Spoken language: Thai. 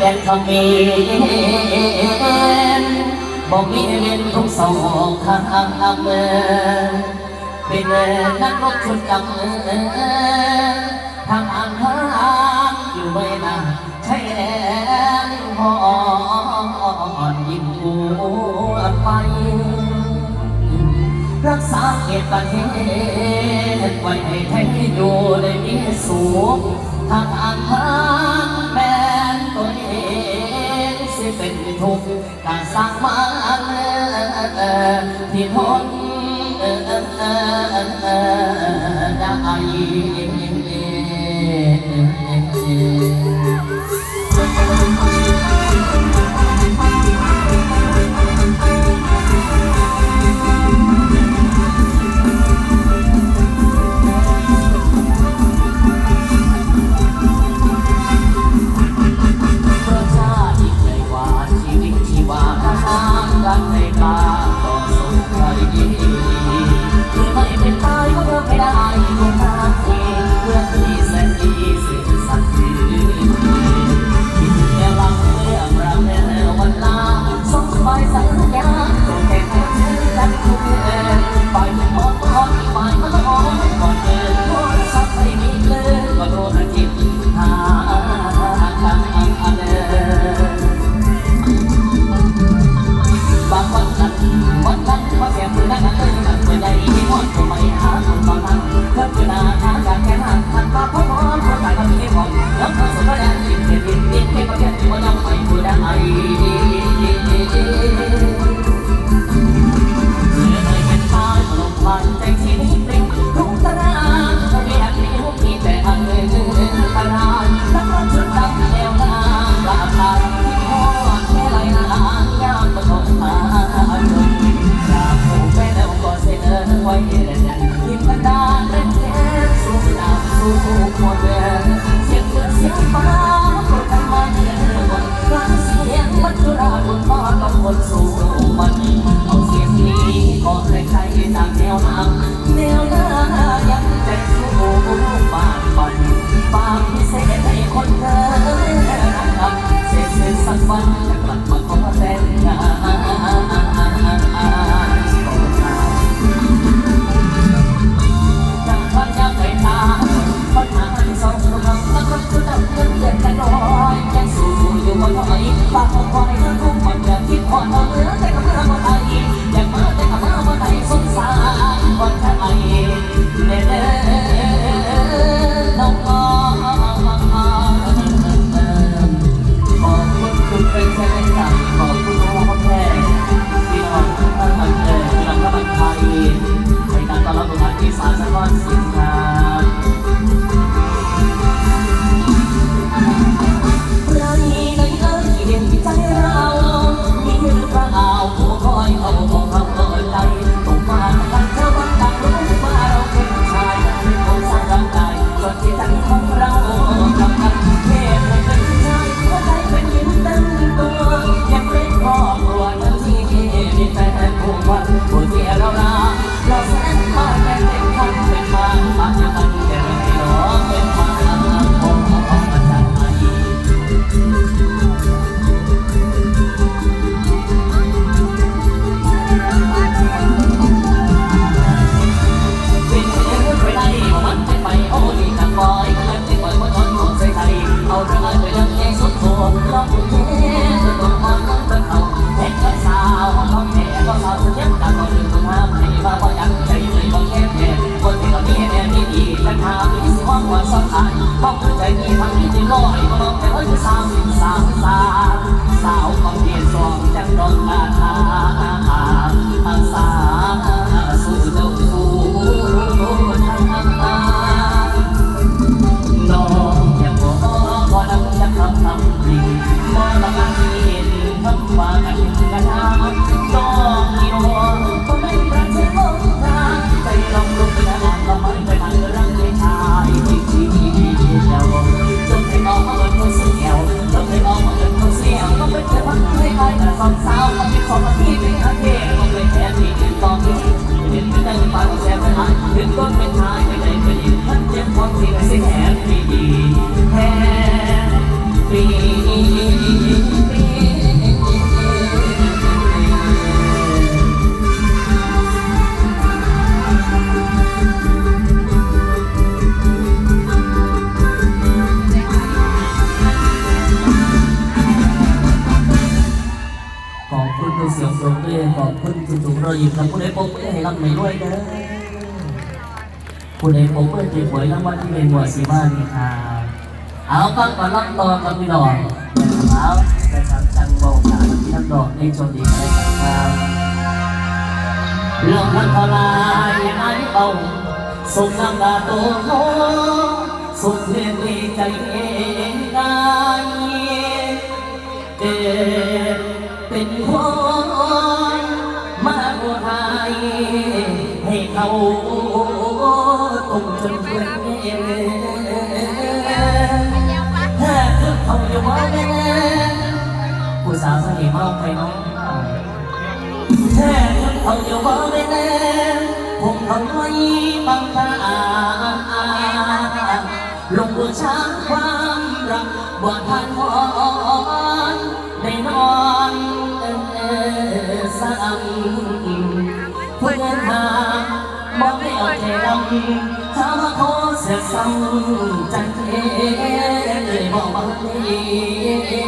แฟนทางเมนบอกมีเงินทุกสองข้างอเมนเป็นนักรบชุดกำทางอันทางอยู่ไม่นานใช่แรงพอนยิ้มหัวไปรักษาเขตประเทศไว้ให้ไท้อยู่ในมีสูงทำงอันท ทุกการสักางมาที่ทนได้ ไม่ได้ที่หอดก็ไปหาคำตอนนั้นเพื่อจะนาน คนสูงวันเอาเสียงนี้ก็เคยใช้ตามแนวทางแนล้ายังใจสู้บาดบันปากเสียให้คนเธอรักเสีเสียสักวันจะกลับมาขอแต่งงานปากของคอย ของเรา ทางมีสิความหว่าสัตพันธ์ความหัวใจมีทางมีที่ลอยก็ลองแต่ฮ้ยจะสามสิ่งสร้างสาวของเพียรสองจังดองตา เสุขเลยขอบคุณทุกๆรอยยิ้มกับผู้ใดปกมือให้รับไม่รวยเด้อผู้ใดปกมือที่หวยรางวัลที่เป็นหัวสีมานนี่ครับเอาฟังก่อนรับต่อกับพี่น้องนะครับนะครับจังบอกกับพี่น้องดอกในชนดีอะไรครับเรื่องมันทลายไอ้เอาสุขนำตาโตโหสุขเรียนดีใจเองได้ ไปน้องแค่เขาอยู่บ่ได้แน่ผมทำไว้บางตาลงบูชาความรักบ่ทันพอนได้นอนเออซ้เพื่อนทางบอกให้เอาใจดำถ้ามาขอเสียซ้ำจังเทเลยบอกบางที